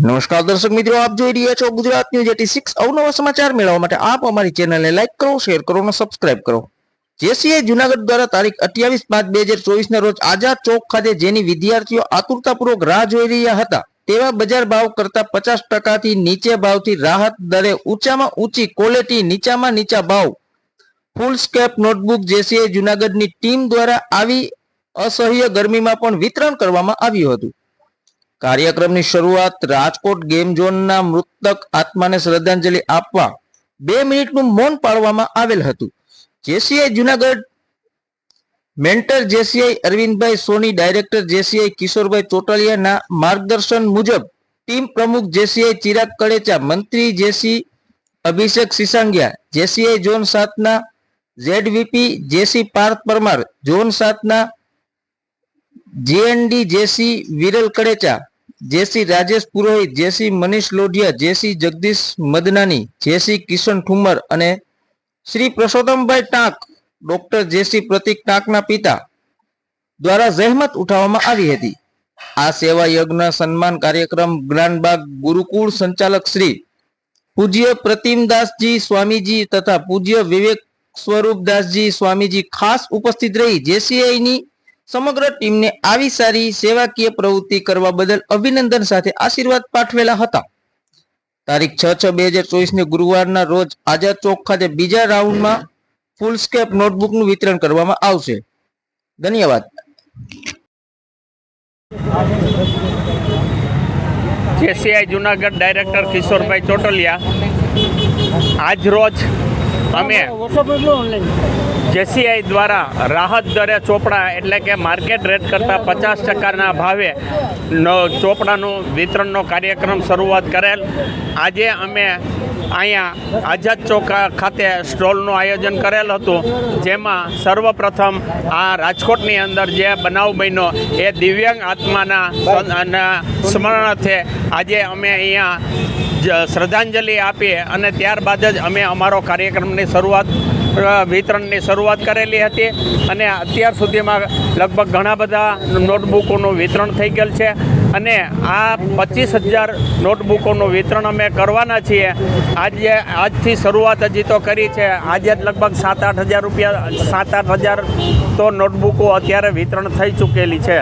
નમસ્કાર દર્શક મિત્રો, આપ જોઈ રહ્યા છો ગુજરાત ન્યૂઝ એટી સિક્સ અવનવા સમાચાર મેળવવા માટે આપ અમારી ચેનલને લાઈક કરો, શેર કરો અને સબસ્ક્રાઇબ કરો. જેસીઆઈ જુનાગઢ દ્વારા તારીખ અઠ્યાવીસ પાંચ બે હજાર ચોવીસ ના રોજ આઝાદ ચોક ખાતે જેની વિદ્યાર્થીઓ આતુરતાપૂર્વક રાહ જોઈ રહ્યા હતા, તેવા બજાર ભાવ કરતા પચાસ ટકાથી નીચે ભાવથી રાહત દરે ઊંચામાં ઊંચી ક્વોલિટી નીચામાં નીચા ભાવ. ફૂલ સ્કેપ નોટબુક જેસીઆઈ જુનાગઢની ટીમ દ્વારા આવી અસહ્ય ગરમીમાં પણ વિતરણ કરવામાં આવ્યું હતું. કાર્યક્રમની શરૂઆત રાજકોટ ગેમ ઝોનના મૃતક આત્માને શ્રદ્ધાંજલિ આપવા બે મિનિટનું મૌન પાળવામાં આવેલ હતું. JCI Junagadh mentor JCI Arvindbhai Soni, director JCI Kishorbhai ચોટલિયાના માર્ગદર્શન મુજબ ટીમ પ્રમુખ જેસીઆઈ ચિરાગ કડેચા, મંત્રી JC Abhishek Sisangiya, JCI zone સાતના ZVP JC Parth Parmar, zone સાતના GND JC Viral Kadecha JC Rajesh Purohit, JC Manish Lodhiya, JC Jagdish Madnani, JC Kishan Thumar અને Shri Parsottambhai Tank, doctor JC Pratik ટાંકના પિતા દ્વારા જહેમત ઉઠાવવામાં આવી હતી. આ સેવા યજ્ઞ સન્માન કાર્યક્રમ જ્ઞાનબાગ ગુરુકુળ સંચાલક શ્રી પૂજ્ય પ્રતિમદાસજી સ્વામીજી તથા પૂજ્ય વિવેક સ્વરૂપદાસજી સ્વામીજી ખાસ ઉપસ્થિત રહી. જેસીઆઈની સમગ્ર ટીમને આવી સારી સેવાકીય પ્રવૃત્તિ કરવા બદલ અભિનંદન સાથે આશીર્વાદ પાઠવેલા હતા. તારીખ છ છ બે હજાર ચોવીસ ને ગુરુવારના રોજ આઝાદ ચોક ખાતે બીજા રાઉન્ડમાં ફૂલ સ્કેપ નોટબુકનું વિતરણ કરવામાં આવશે. ધન્યવાદ. જેસીઆઈ જુનાગઢ ડાયરેક્ટર કિશોરભાઈ ચોટલિયા આજ રોજ અમે જેસીઆઈ દ્વારા રાહત દરે ચોપડા એટલે કે માર્કેટ રેટ કરતાં પચાસ ટકાના ભાવે નો ચોપડાનું વિતરણનો કાર્યક્રમ શરૂઆત કરેલ. આજે અમે અહીંયા આઝાદ ચોક ખાતે સ્ટોલનું આયોજન કરેલ હતું જેમાં સર્વપ્રથમ આ રાજકોટની અંદર જે બનાવ બન્યો એ દિવ્યાંગ આત્માના સ્મરણ સ્મરણાર્થે આજે અમે અહીંયા શ્રદ્ધાંજલિ આપી અને ત્યારબાદ જ અમે અમારો કાર્યક્રમની શરૂઆત વિતરણની શરૂઆત કરેલી હતી અને અત્યાર સુધીમાં લગભગ ઘણા બધા નોટબુકોનું વિતરણ થઈ ગયેલ છે અને આ પચીસ હજાર નોટબુકોનું વિતરણ અમે કરવાના છીએ. આજે, આજથી શરૂઆત હજી તો કરી છે. આજે જ લગભગ સાત આઠ હજાર રૂપિયા સાત આઠ હજાર તો નોટબુકો અત્યારે વિતરણ થઈ ચૂકેલી છે.